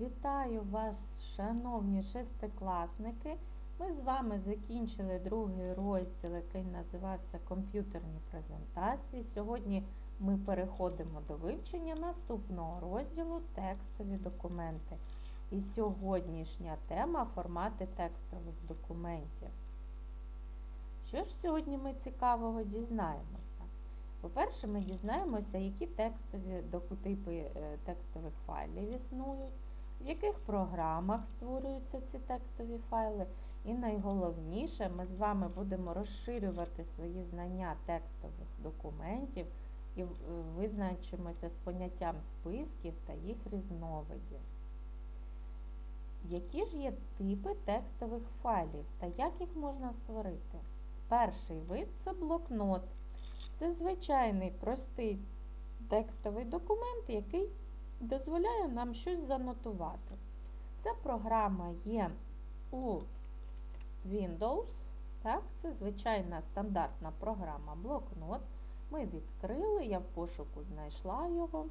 Вітаю вас, шановні шестикласники. Ми з вами закінчили другий розділ, який називався Комп'ютерні презентації. Сьогодні ми переходимо до вивчення наступного розділу Текстові документи. І сьогоднішня тема формати текстових документів. Що ж сьогодні ми цікавого дізнаємося? По-перше, ми дізнаємося, які текстові докутипи е, текстових файлів існують, в яких програмах створюються ці текстові файли. І найголовніше, ми з вами будемо розширювати свої знання текстових документів і визначимося з поняттям списків та їх різновидів. Які ж є типи текстових файлів та як їх можна створити? Перший вид це блокнот. Це звичайний простий текстовий документ, який дозволяє нам щось занотувати. Ця програма є у Windows. Так, Це звичайна стандартна програма блокнот. Ми відкрили, я в пошуку знайшла його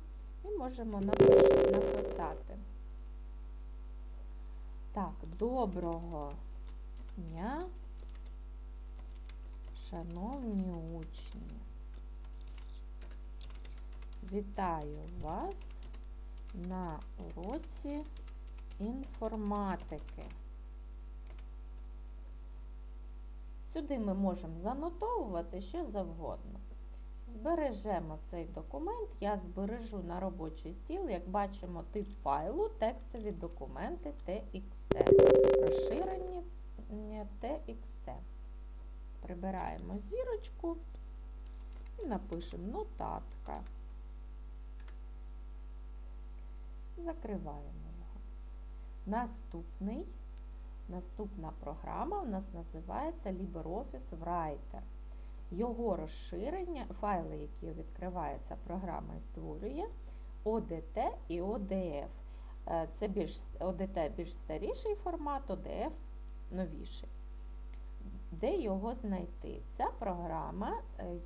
і можемо написати. Так, доброго дня, шановні учні. Вітаю вас на уроці інформатики. Сюди ми можемо занотовувати що завгодно. Збережемо цей документ, я збережу на робочий стіл, як бачимо, тип файлу текстові документи TXT. Розширені TXT. Прибираємо зірочку і напишемо нотатка. Закриваємо його. Наступний, наступна програма у нас називається LibreOffice Writer. Його розширення, файли, які відкривається програма створює, ODT і ODF. Це більш ODT більш старіший формат, ODF новіший. Де його знайти? Ця програма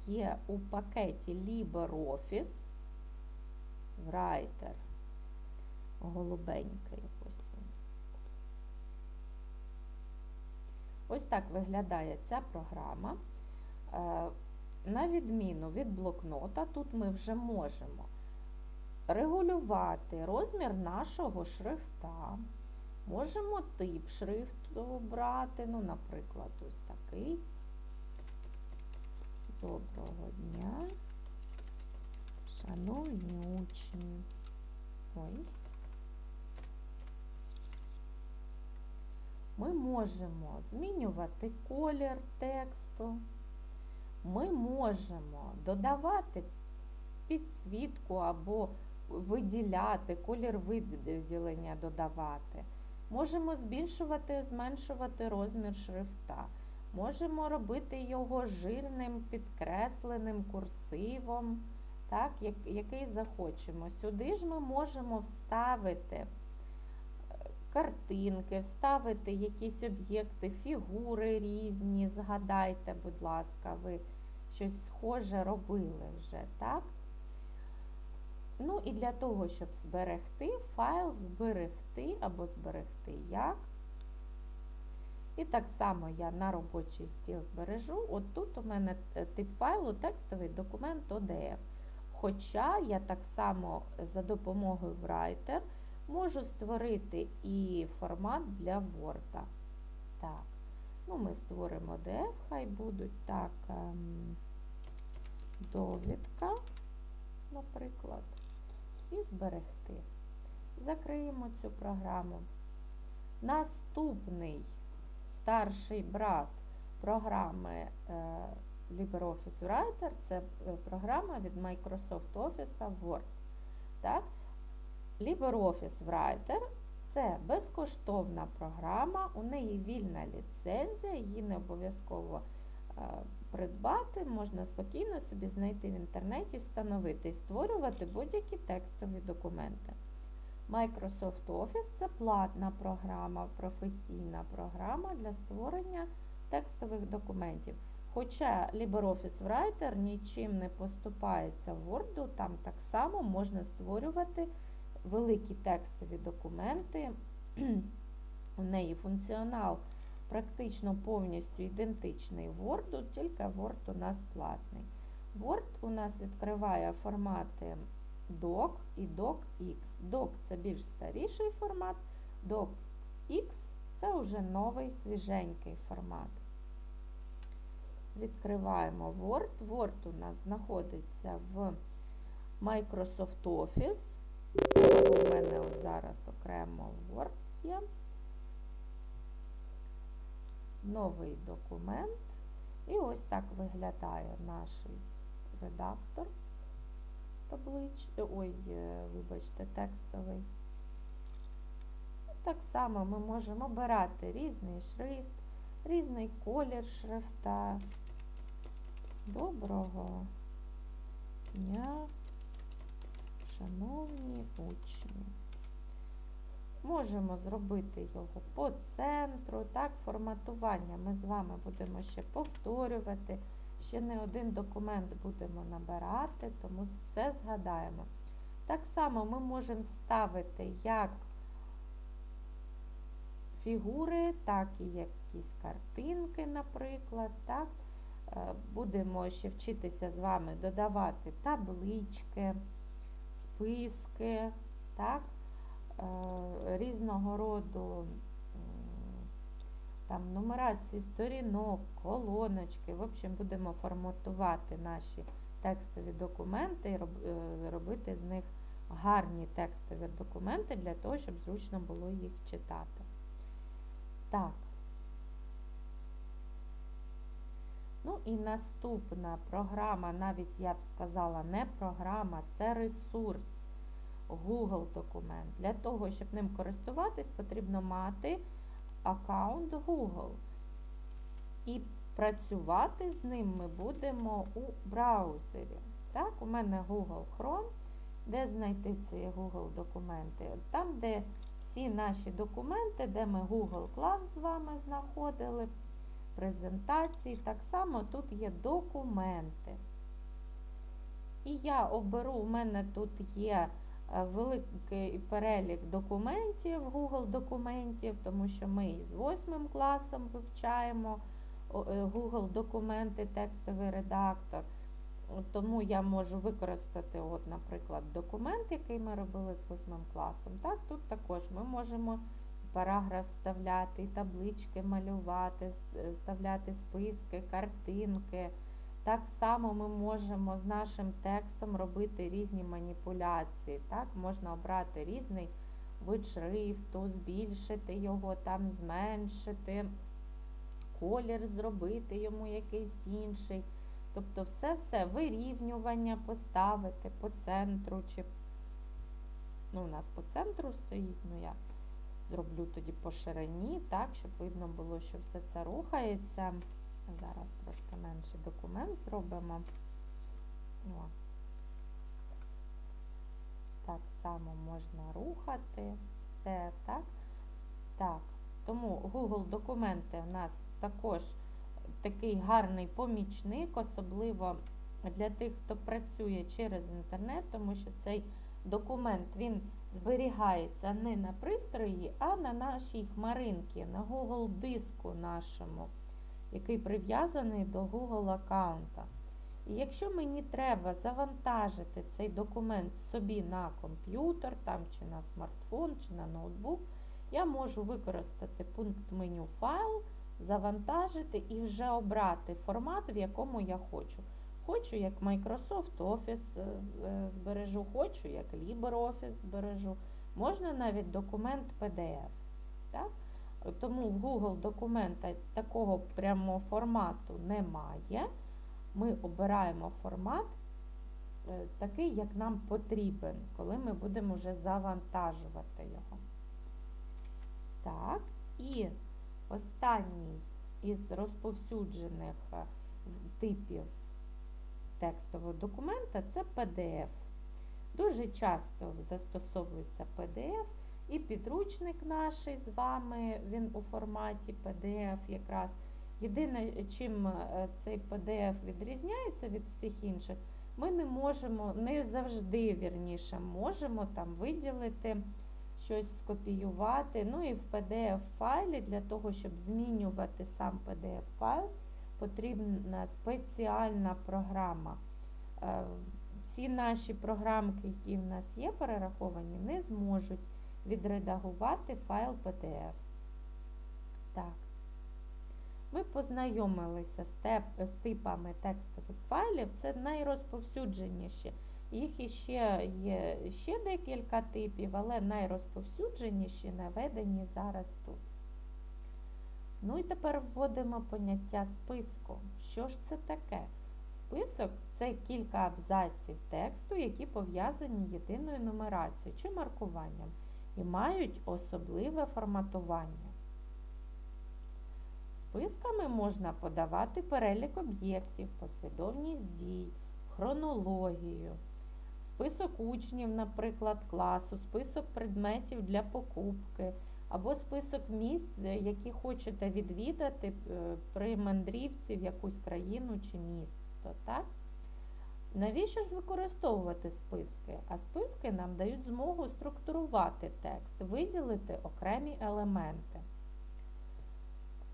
є у пакеті LibreOffice Writer. Голубенький ось він. Ось так виглядає ця програма. На відміну від блокнота, тут ми вже можемо регулювати розмір нашого шрифта. Можемо тип шрифту обрати, ну, наприклад, ось такий. Доброго дня, шановні учні. Ой. Ми можемо змінювати колір тексту. Ми можемо додавати підсвітку або виділяти, колір виділення додавати. Можемо збільшувати, зменшувати розмір шрифта. Можемо робити його жирним, підкресленим курсивом, так, який захочемо. Сюди ж ми можемо вставити картинки, вставити якісь об'єкти, фігури різні. Згадайте, будь ласка, ви щось схоже робили вже, так? Ну і для того, щоб зберегти, файл зберегти або зберегти як. І так само я на робочий стіл збережу. От тут у мене тип файлу текстовий документ ODF. Хоча я так само за допомогою Writer можу створити і формат для Word. Так, ну ми створимо DF, хай будуть так, ем, довідка, наприклад, і зберегти. Закриємо цю програму. Наступний старший брат програми е, LibreOffice Writer це е, програма від Microsoft Office Word. Так? LibreOffice Writer це безкоштовна програма, у неї вільна ліцензія, її не обов'язково е, придбати, можна спокійно собі знайти в інтернеті, встановити і створювати будь-які текстові документи. Microsoft Office це платна програма, професійна програма для створення текстових документів. Хоча LibreOffice Writer нічим не поступається в Word, там так само можна створювати великі текстові документи. У неї функціонал практично повністю ідентичний Word, тільки Word у нас платний. Word у нас відкриває формати DOC і DOCX. DOC це більш старіший формат, DOCX це вже новий свіженький формат. Відкриваємо Word. Word у нас знаходиться в Microsoft Office. У мене от зараз окремо Word є. Новий документ. І ось так виглядає наш редактор таблич, ой, е, вибачте, текстовий. Так само ми можемо обирати різний шрифт, різний колір шрифта. Доброго дня, шановні учні. Можемо зробити його по центру, так, форматування ми з вами будемо ще повторювати. Ще не один документ будемо набирати, тому все згадаємо. Так само ми можемо вставити як фігури, так і якісь картинки, наприклад. Так. Е, будемо ще вчитися з вами додавати таблички, списки, так, е, різного роду там нумерації сторінок, колоночки. В общем, будемо форматувати наші текстові документи і е, робити з них гарні текстові документи для того, щоб зручно було їх читати. Так. Ну і наступна програма, навіть я б сказала, не програма, це ресурс Google документ. Для того, щоб ним користуватись, потрібно мати аккаунт Google. І працювати з ним ми будемо у браузері. Так, У мене Google Chrome. Де знайти ці Google документи? Там, де всі наші документи, де ми Google клас з вами знаходили, презентації, так само тут є документи. І я оберу, у мене тут є Е, великий перелік документів, Google документів, тому що ми із 8 класом вивчаємо е, Google документи, текстовий редактор. Тому я можу використати, от, наприклад, документ, який ми робили з 8 класом. Так, Тут також ми можемо параграф вставляти, таблички малювати, вставляти списки, картинки. Так само ми можемо з нашим текстом робити різні маніпуляції. Так? Можна обрати різний вид шрифту, збільшити його, там, зменшити, колір зробити йому якийсь інший. Тобто все-все вирівнювання поставити по центру. чи ну, У нас по центру стоїть, ну я зроблю тоді по ширині, так, щоб видно було, що все це рухається. Зараз трошки менший документ зробимо. О. Так само можна рухати все, так? Так, тому Google документи у нас також такий гарний помічник, особливо для тих, хто працює через інтернет, тому що цей документ він зберігається не на пристрої, а на нашій хмаринці, на Google диску нашому який прив'язаний до Google аккаунта. І якщо мені треба завантажити цей документ собі на комп'ютер, там, чи на смартфон, чи на ноутбук, я можу використати пункт меню файл, завантажити і вже обрати формат, в якому я хочу. Хочу, як Microsoft Office е, е, збережу, хочу, як LibreOffice збережу. Можна навіть документ PDF. Так? Тому в Google документа такого прямого формату немає. Ми обираємо формат е, такий, як нам потрібен, коли ми будемо вже завантажувати його. Так, і останній із розповсюджених типів текстового документа це PDF. Дуже часто застосовується PDF. І підручник наш з вами, він у форматі PDF якраз. Єдине, чим е, цей PDF відрізняється від всіх інших, ми не можемо, не завжди вірніше, можемо там виділити, щось скопіювати. Ну і в PDF-файлі для того, щоб змінювати сам PDF-файл, потрібна спеціальна програма. Е, Ці наші програмки, які в нас є перераховані, не зможуть відредагувати файл PDF. Так. Ми познайомилися з типами текстових файлів. Це найрозповсюдженіші. Їх іще є ще декілька типів, але найрозповсюдженіші наведені зараз тут. Ну і тепер вводимо поняття списку. Що ж це таке? Список це кілька абзаців тексту, які пов'язані єдиною нумерацією чи маркуванням і мають особливе форматування. Списками можна подавати перелік об'єктів, послідовність дій, хронологію, список учнів, наприклад, класу, список предметів для покупки, або список місць, які хочете відвідати е, при мандрівці в якусь країну чи місто. Так? Навіщо ж використовувати списки? А списки нам дають змогу структурувати текст, виділити окремі елементи.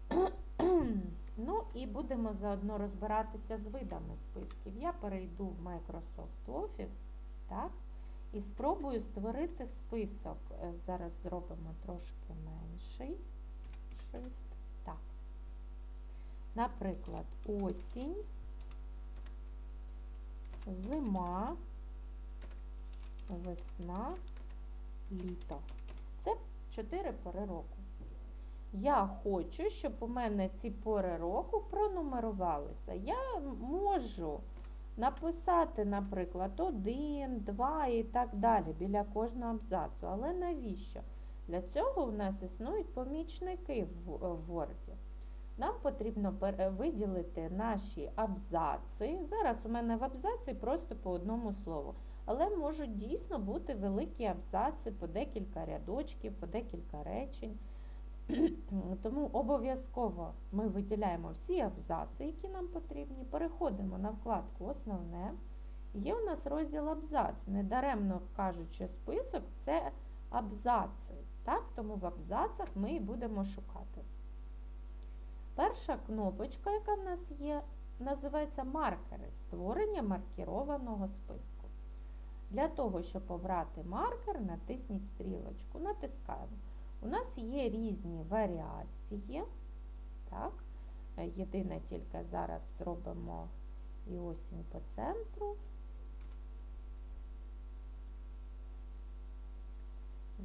Ну і будемо заодно розбиратися з видами списків. Я перейду в Microsoft Office, так, і спробую створити список. Е, Зараз зробимо трошки менший шрифт. Так. Наприклад, осінь, зима, весна, літо. Це чотири пори року. Я хочу, щоб у мене ці пори року пронумерувалися. Я можу написати, наприклад, один, два і так далі біля кожного абзацу. Але навіщо? Для цього в нас існують помічники в Word. Нам потрібно виділити наші абзаци. Зараз у мене в абзаці просто по одному слову. Але можуть дійсно бути великі абзаци по декілька рядочків, по декілька речень. Тому обов'язково ми виділяємо всі абзаци, які нам потрібні. Переходимо на вкладку Основне. Є у нас розділ абзац. Недаремно кажучи, список це абзаци. Так? Тому в абзацах ми і будемо шукати. Перша кнопочка, яка в нас є, називається маркери створення маркірованого списку. Для того, щоб обрати маркер, натисніть стрілочку. Натискаємо. У нас є різні варіації. Так? Е, єдине тільки зараз зробимо і осінь по центру.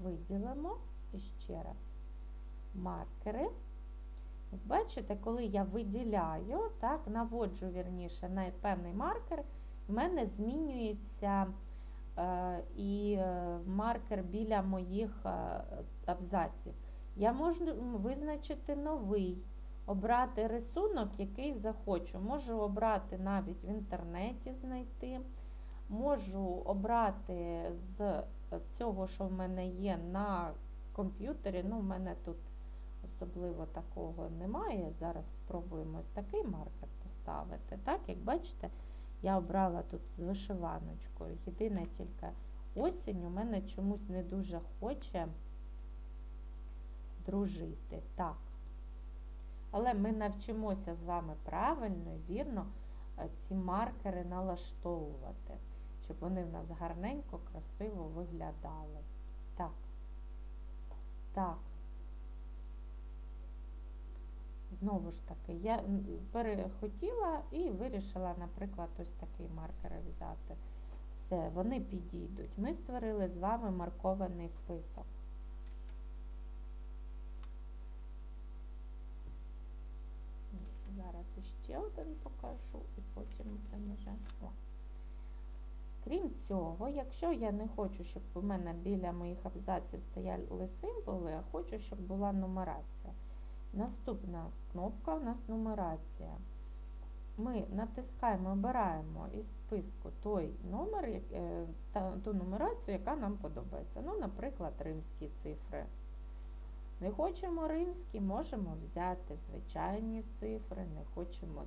Виділимо і ще раз маркери. Як бачите, коли я виділяю, так, наводжу вірніше на певний маркер, в мене змінюється і е, маркер біля моїх е, абзаців. Я можу визначити новий, обрати рисунок, який захочу. Можу обрати навіть в інтернеті знайти. Можу обрати з цього, що в мене є на комп'ютері. Ну, в мене тут особливо такого немає. Зараз спробуємо ось такий маркер поставити. Так, як бачите, я обрала тут з вишиваночкою. Єдине тільки осінь у мене чомусь не дуже хоче дружити. Так. Але ми навчимося з вами правильно і вірно е, ці маркери налаштовувати, щоб вони в нас гарненько, красиво виглядали. Так. Так. Знову ж таки, я перехотіла і вирішила, наприклад, ось такий маркер взяти. Все, вони підійдуть. Ми створили з вами маркований список. Зараз іще один покажу і потім вже. О. Крім цього, якщо я не хочу, щоб у мене біля моїх абзаців стояли символи, а хочу, щоб була нумерація. Наступна кнопка у нас нумерація. Ми натискаємо, обираємо із списку той номер, е, ту нумерацію, яка нам подобається. Ну, Наприклад, римські цифри. Не хочемо римські, можемо взяти звичайні цифри, не хочемо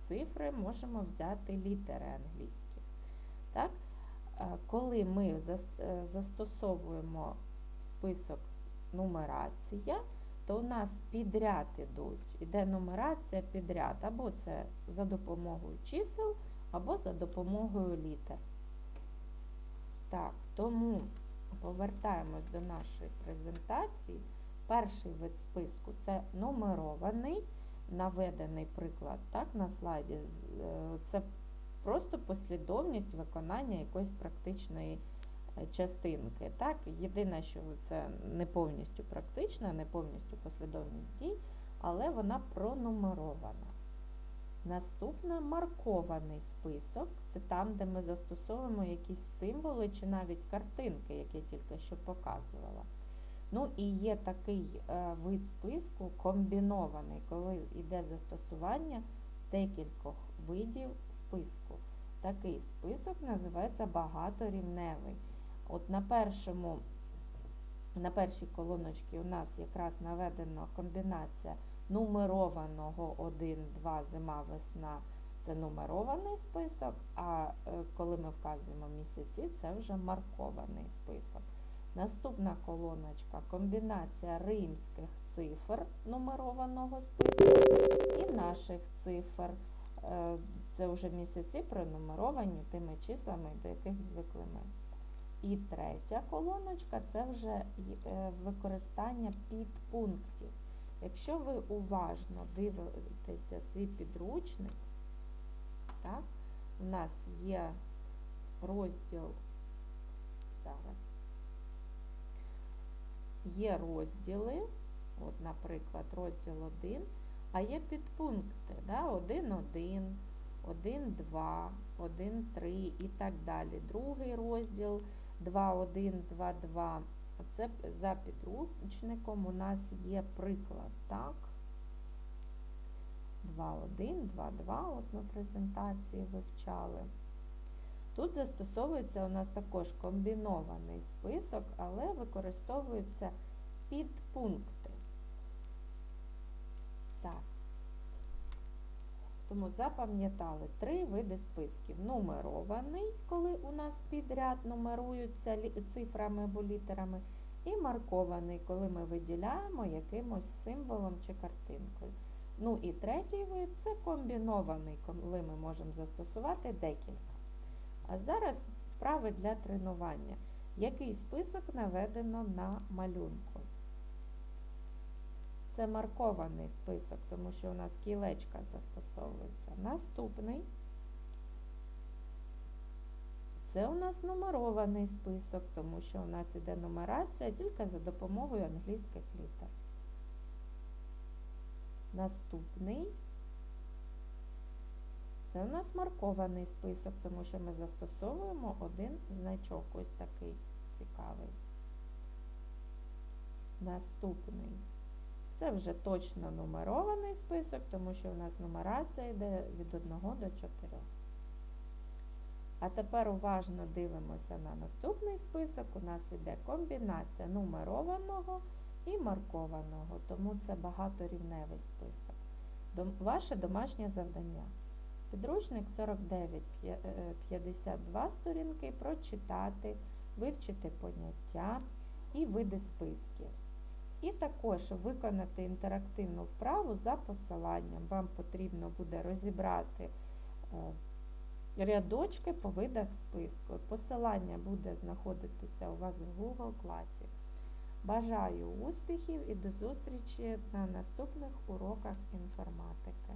цифри, можемо взяти літери англійські. Так? Е, Коли ми е, застосовуємо список нумерація, то у нас підряд ідуть, іде нумерація підряд, або це за допомогою чисел, або за допомогою літер. Так, тому повертаємось до нашої презентації. Перший вид списку це нумерований, наведений приклад так, на слайді. Е, Це просто послідовність виконання якоїсь практичної частинки. Так? Єдине, що це не повністю практична, не повністю послідовність дій, але вона пронумерована. Наступна маркований список це там, де ми застосовуємо якісь символи чи навіть картинки, які я тільки що показувала. Ну і є такий е, вид списку комбінований, коли йде застосування декількох видів списку. Такий список називається багаторівневий. От на першому, на першій колоночці у нас якраз наведена комбінація нумерованого 1, 2, зима, весна це нумерований список, а е, коли ми вказуємо місяці, це вже маркований список. Наступна колоночка комбінація римських цифр нумерованого списку і наших цифр. Е, Це вже місяці пронумеровані тими числами, до яких звикли ми. І третя колоночка це вже е, використання підпунктів. Якщо ви уважно дивитеся свій підручник, так, у нас є розділ зараз. Є розділи, от, наприклад, розділ 1, а є підпункти, да, 1, 1, 1, 2, 1, 3 і так далі. Другий розділ 2, 1, 2, 2. Це за підручником у нас є приклад, так? 2, 1, 2, 2, от ми презентації вивчали. Тут застосовується у нас також комбінований список, але використовуються підпункти. Так. Тому запам'ятали три види списків. Нумерований, коли у нас підряд нумеруються цифрами або літерами, і маркований, коли ми виділяємо якимось символом чи картинкою. Ну і третій вид це комбінований, коли ми можемо застосувати декілька. А зараз вправи для тренування. Який список наведено на малюнку? Це маркований список, тому що у нас кілечка застосовується. Наступний. Це у нас нумерований список, тому що у нас іде нумерація тільки за допомогою англійських літер. Наступний. Це у нас маркований список, тому що ми застосовуємо один значок, ось такий цікавий. Наступний. Це вже точно нумерований список, тому що у нас нумерація йде від 1 до 4. А тепер уважно дивимося на наступний список. У нас йде комбінація нумерованого і маркованого, тому це багаторівневий список. Ваше домашнє завдання. Підручник 49-52 сторінки прочитати, вивчити поняття і види списків. І також виконати інтерактивну вправу за посиланням. Вам потрібно буде розібрати е, рядочки по видах списку. Посилання буде знаходитися у вас в Google класі. Бажаю успіхів і до зустрічі на наступних уроках інформатики.